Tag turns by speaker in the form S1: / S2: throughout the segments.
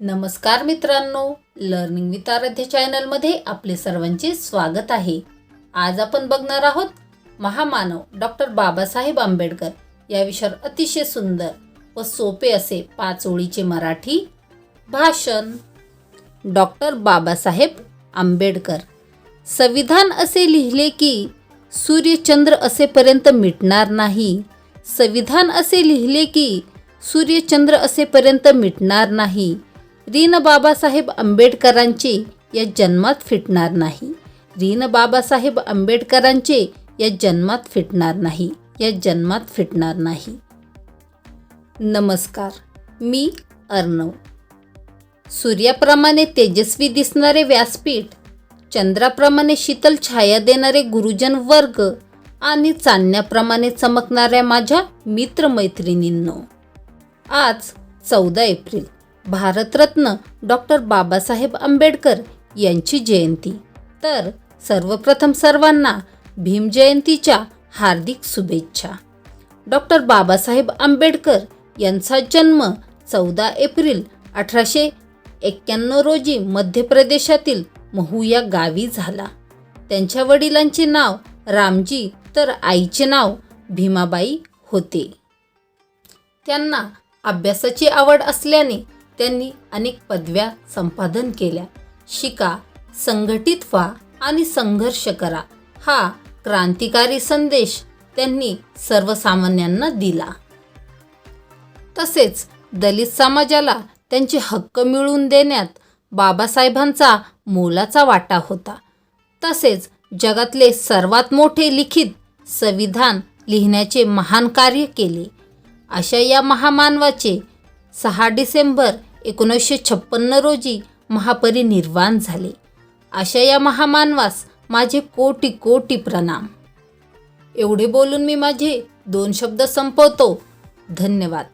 S1: नमस्कार मित्रांनो learning with आराध्य चॅनलमध्ये आपले सर्वांचे स्वागत आहे. आज आपण बघणार आहोत महामानव डॉक्टर बाबासाहेब आंबेडकर. या विषयावर अतिशय सुंदर व सोपे असे पाच ओळीचे मराठी भाषण. डॉक्टर बाबासाहेब आंबेडकर. संविधान असे लिहिले की सूर्यचंद्र असेपर्यंत मिटणार नाही. संविधान असे लिहिले की सूर्यचंद्र असेपर्यंत मिटणार नाही. रीन बाबासाहेब आंबेडकरांचे या जन्मात फिटणार नाही. रीन बाबासाहेब आंबेडकरांचे या जन्मात फिटणार नाही. या जन्मात फिटणार नाही. नमस्कार मी अर्णव. सूर्याप्रमाणे तेजस्वी दिसणारे व्यासपीठ चंद्राप्रमाणे शीतल छाया देणारे गुरुजन वर्ग आणि चांदण्याप्रमाणे चमकणाऱ्या माझ्या मित्रमैत्रिणींनो आज चौदा एप्रिल. भारतरत्न डॉक्टर बाबासाहेब आंबेडकर यांची जयंती. तर सर्वप्रथम सर्वांना भीम जयंतीच्या हार्दिक शुभेच्छा. डॉक्टर बाबासाहेब आंबेडकर यांचा जन्म चौदा एप्रिल अठराशे एक्क्याण्णव रोजी मध्य प्रदेशातील महू या गावी झाला. त्यांच्या वडिलांचे नाव रामजी तर आईचे नाव भीमाबाई होते. त्यांना अभ्यासाची आवड असल्याने त्यांनी अनेक पदव्या संपादन केल्या. शिका संघटित व्हा आणि संघर्ष करा. हा क्रांतिकारी संदेश त्यांनी सर्वसामान्यांना दिला. तसेच दलित समाजाला त्यांचे हक्क मिळवून देण्यात बाबासाहेबांचा मोलाचा वाटा होता. तसेच जगातले सर्वात मोठे लिखित संविधान लिहिण्याचे महान कार्य केले. अशा या महामानवाचे सहा डिसेंबर एकोणीसशे छप्पन्न रोजी महापरिनिर्वाण झाले. अशा या महामानवास माझे कोटी कोटी प्रणाम. एवढे बोलून मी माझे दोन शब्द संपवतो. धन्यवाद.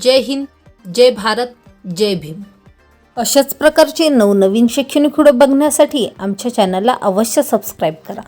S1: जय हिंद जय भारत जय भीम. अशाच प्रकारचे नवनवीन शैक्षणिक व्हिडिओ बघण्यासाठी आमच्या चॅनलला अवश्य सबस्क्राईब करा.